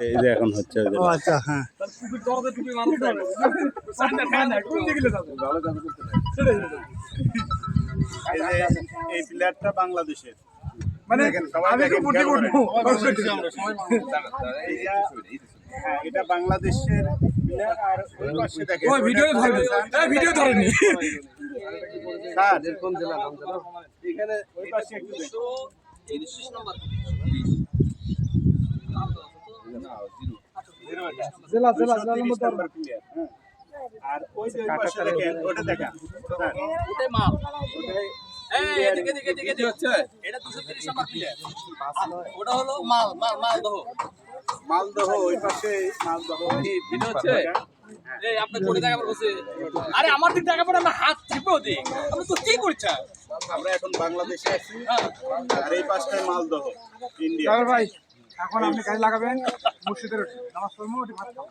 এই যে এখন হচ্ছে ও আচ্ছা হ্যাঁ। এই প্লেয়ারটা বাংলাদেশের। মানে হ্যাঁ এটা বাংলাদেশের আর ওই পাশে দেখেন। ওই ভিডিও ধরেনি এই ভিডিও ধরেনি স্যার এখানে ওই পাশে একটু দেখুন। জিরো এটা। জেলা জেলা জেলা 230 নম্বর নাম্বার player, হ্যাঁ। আর ওই যে পাশে দেখেন ওটা দেখা মালদহ। ওই পাশে মালদহ। আরে আমার দিক টাকা পড়ে আমার হাত টিপে ওদিক। আমি তো কি করছে আমরা এখন বাংলাদেশে আছি। আর এই পাশটায় মালদহ ইন্ডিয়া। ভাই এখন আপনি গাড়ি লাগাবেন মুর্শিদের নামাজ পড়ব ওটি ভাত খাব